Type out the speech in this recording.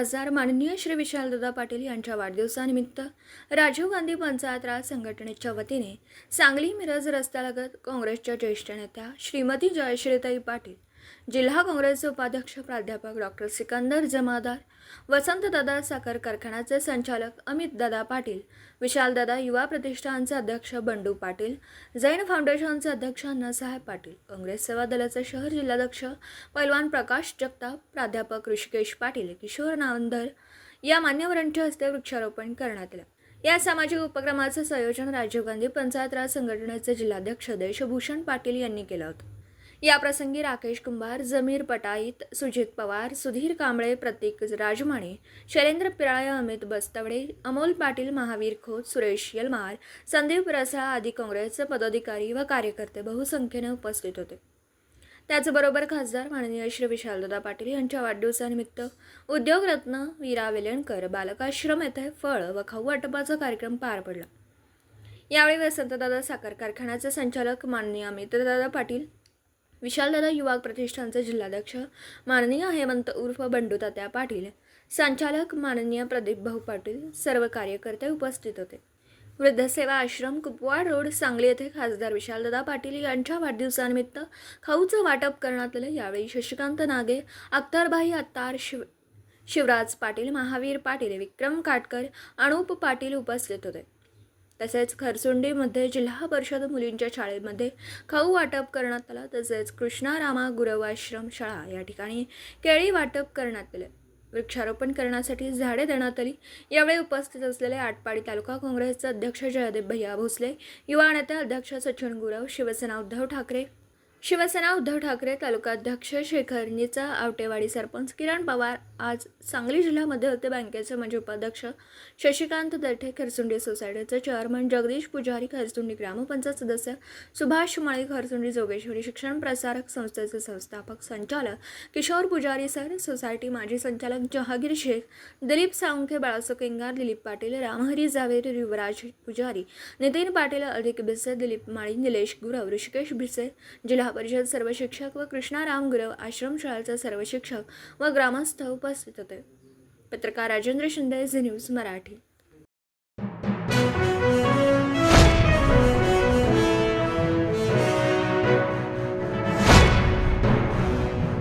खासदार माननीय श्री विशालदादा पाटील यांच्या वाढदिवसानिमित्त राजीव गांधी पंचायत राज संघटनेच्या वतीने सांगली मिरज रस्त्यालगत काँग्रेसच्या ज्येष्ठ नेत्या श्रीमती जयश्रीताई पाटील जिल्हा काँग्रेसचे उपाध्यक्ष प्राध्यापक डॉक्टर सिकंदर जमादार वसंतदादा साखर कारखान्याचे संचालक अमितदादा पाटील विशालदादा युवा प्रतिष्ठानचे अध्यक्ष बंडू पाटील जैन फाउंडेशनचे अध्यक्ष अण्णासाहेब पाटील काँग्रेस सेवा दलाचे शहर जिल्हाध्यक्ष पैलवान प्रकाश जगताप प्राध्यापक ऋषिकेश पाटील किशोर नावंदर या मान्यवरांच्या हस्ते वृक्षारोपण करण्यात आलं. या सामाजिक उपक्रमाचं संयोजन राजीव गांधी पंचायत राज संघटनेचे जिल्हाध्यक्ष देशभूषण पाटील यांनी केलं होतं. याप्रसंगी राकेश कुंभार जमीर पटाईत सुजित पवार सुधीर कांबळे प्रतीक राजमाणे शैलेंद्र पिराळे अमित बस्तवडे अमोल पाटील महावीर खोत सुरेश यलमार संदीप रसाळ आदी काँग्रेसचे पदाधिकारी व कार्यकर्ते बहुसंख्येने उपस्थित होते. त्याचबरोबर खासदार माननीय श्री विशालदादा पाटील यांच्या वाढदिवसानिमित्त उद्योगरत्न वीरा वेलणकर बालकाश्रम येथे फळ व खाऊ वाटपाचा कार्यक्रम पार पडला. यावेळी वसंतदादा साखर कारखान्याचे संचालक माननीय अमितदादा पाटील विशालदादा युवा प्रतिष्ठानचे जिल्हाध्यक्ष माननीय हेमंत उर्फ बंडू तात्या पाटील संचालक माननीय प्रदीप भाऊ पाटील सर्व कार्यकर्ते उपस्थित होते. वृद्धसेवा आश्रम कुपवाड रोड सांगली येथे खासदार विशालदादा पाटील यांच्या वाढदिवसानिमित्त खाऊचं वाटप करण्यात आलं. यावेळी शशिकांत नागे अख्तरभाई अत्तार शिव शिवराज पाटील महावीर पाटील विक्रम काटकर अनुप पाटील उपस्थित होते. तसेच खरसुंडीमध्ये जिल्हा परिषद मुलींच्या शाळेमध्ये खाऊ वाटप करण्यात आलं. तसेच कृष्णारामा गुरवाश्रम शाळा या ठिकाणी केळी वाटप करण्यात आले. वृक्षारोपण करण्यासाठी झाडे देण्यात आली. यावेळी उपस्थित असलेले आटपाडी तालुका काँग्रेसचे अध्यक्ष जयदेव भैया भोसले युवा नेते अध्यक्ष सचिन गुरव शिवसेना उद्धव ठाकरे शिवसेना उद्धव ठाकरे तालुकाध्यक्ष शेखर निचा आवटेवाडी सरपंच किरण पवार आज सांगली जिल्हा मध्यवर्ती बँकेचे माजी उपाध्यक्ष शशिकांत दर्ठे खरसुंडी सोसायटीचे चेअरमन जगदीश पुजारी खरसुंडी ग्रामपंचायत सदस्य सुभाष माळी खरसुंडी जोगेश्वरी शिक्षण प्रसारक संस्थेचे संस्थापक संचालक किशोर पुजारी सर सोसायटी माजी संचालक जहागीर शेख दिलीप साळुंखे बाळासो किंगार दिलीप पाटील रामहरी जावेर युवराज पुजारी नितीन पाटील अधिक भिसे दिलीप माळी निलेश गुरव ऋषिकेश भिसे जिल्हा परिषद सर्व शिक्षक व कृष्णाराम गुरव आश्रमशाळेचा सर्व शिक्षक व ग्रामस्थ उपस्थित होते. पत्रकार राजेंद्र शिंदे झी न्यूज मराठी.